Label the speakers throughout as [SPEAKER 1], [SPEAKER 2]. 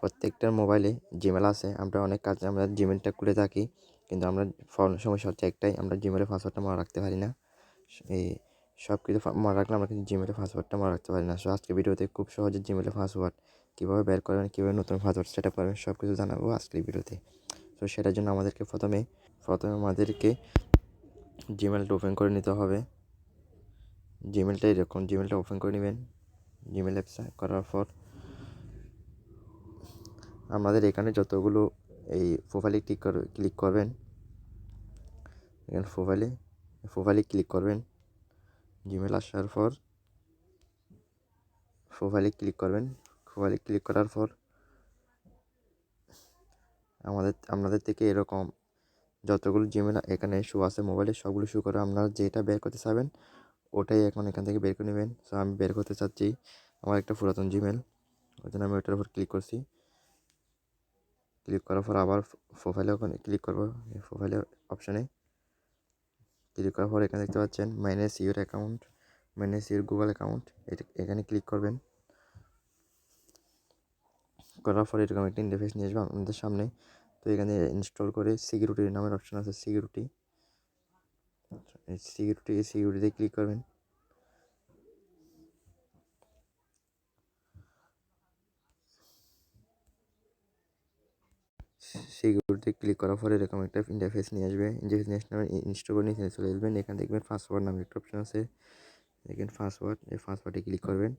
[SPEAKER 1] প্রত্যেকটার মোবাইলে জিমেল আছে। আমরা অনেক কাজে, আমরা জিমেলটা খুলে থাকি, কিন্তু আমরা সমস্যা হচ্ছে একটাই। আমরা জিমেলের পাসওয়ার্ডটা মনে রাখতে পারি না। এই সব কিছু মনে রাখলে আমরা কিন্তু জিমেলের পাসওয়ার্ডটা মনে রাখতে পারি না। সো আজকে ভিডিওতে খুব সহজে জিমেলের পাসওয়ার্ড কীভাবে বের করবেন কীভাবে নতুন পাসওয়ার্ড সেট আপ করবেন সব কিছু জানাব আজকের ভিডিওতে। তো সেটার জন্য আমাদেরকে প্রথমে প্রথমে আমাদেরকে জিমেলটা ওপেন করে নিতে হবে। জিমেলটা এরকম জিমেলটা ওপেন করে নেবেন। জিমেল অ্যাপস করার পর আমাদের এখানে যতগুলো এই প্রোফাইলে ক্লিক কর ক্লিক করবেন, এখানে প্রোফাইলে প্রোফাইলে ক্লিক করবেন জিমেল আসার পর প্রোফাইলে ক্লিক করবেন প্রোফাইলে ক্লিক করার পর আমাদের, আপনাদের থেকে এরকম যতগুলো জিমেল এখানে শো আছে মোবাইলে সবগুলো শো করে আপনারা যেটা বের করতে চাবেন ওটাই এখন এখান থেকে বের করে নেবেন। সো আমি বের করতে চাচ্ছি, আমার একটা পুরাতন জিমেল ওই জন্য আমি ওটার উপর ক্লিক করছি। ক্লিক করার পর আবার প্রোফাইলে ওখানে ক্লিক করব। প্রোফাইলের অপশানে ক্লিক করার পর এখানে দেখতে পাচ্ছেন minus your account minus your Google account এখানে ক্লিক করবেন। করার পর এরকম একটা ইন্টারফেস নিয়ে আসবে আপনাদের সামনে। তো এখানে ইনস্টল করে সিকিউরিটি নামের অপশান আছে সিকিউরিটি সিকিউরিটি সিকিউরিটিতে ক্লিক করবেন। সিকিউরিটি ক্লিক করার পরে এরকম একটা ইন্টারফেস নিয়ে আসবে। ইন্টারফেস নিয়ে আসলে ইনস্টল করে নিয়ে চলে আসবেন। এখানে দেখবেন পাসওয়ার্ড নামে একটা অপশন আছে। দেখেন পাসওয়ার্ড এই পাসওয়ার্ডে ক্লিক করবেন।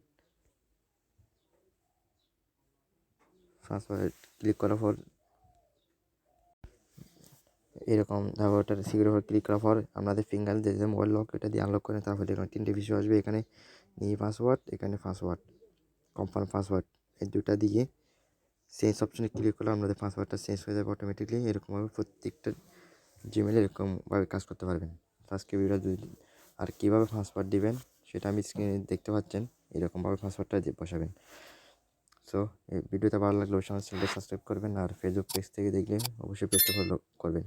[SPEAKER 1] পাসওয়ার্ড ক্লিক করার পর এরকম তারপর সিকিউর ক্লিক করার পর আপনাদের ফিঙ্গার দিয়ে মোবাইল লক এটা দিয়ে আনলক করেন তারপর এরকম তিনটে বিষয় আসবে। এখানে নিয়ে পাসওয়ার্ড এখানে পাসওয়ার্ড কনফার্ম পাসওয়ার্ড এই দুটা দিয়ে চেঞ্জ অপশনে ক্লিক করলে আপনাদের পাসওয়ার্ডটা চেঞ্জ হয়ে যাবে অটোমেটিকলি এরকমভাবে প্রত্যেকটা জিমেলে এরকমভাবে কাজ করতে পারবেন। আজকে ভিডিও আর কীভাবে পাসওয়ার্ড দেবেন, সেটা আমি স্ক্রিনে দেখতে পাচ্ছেন, এরকমভাবে পাসওয়ার্ডটা দিয়ে বসাবেন। সো এই ভিডিওটা ভালো লাগলে অবশ্যই আমার চ্যানেলটা সাবস্ক্রাইব করবেন, আর ফেসবুক পেজ থেকে দেখলে অবশ্যই পেজটা ফলো করবেন।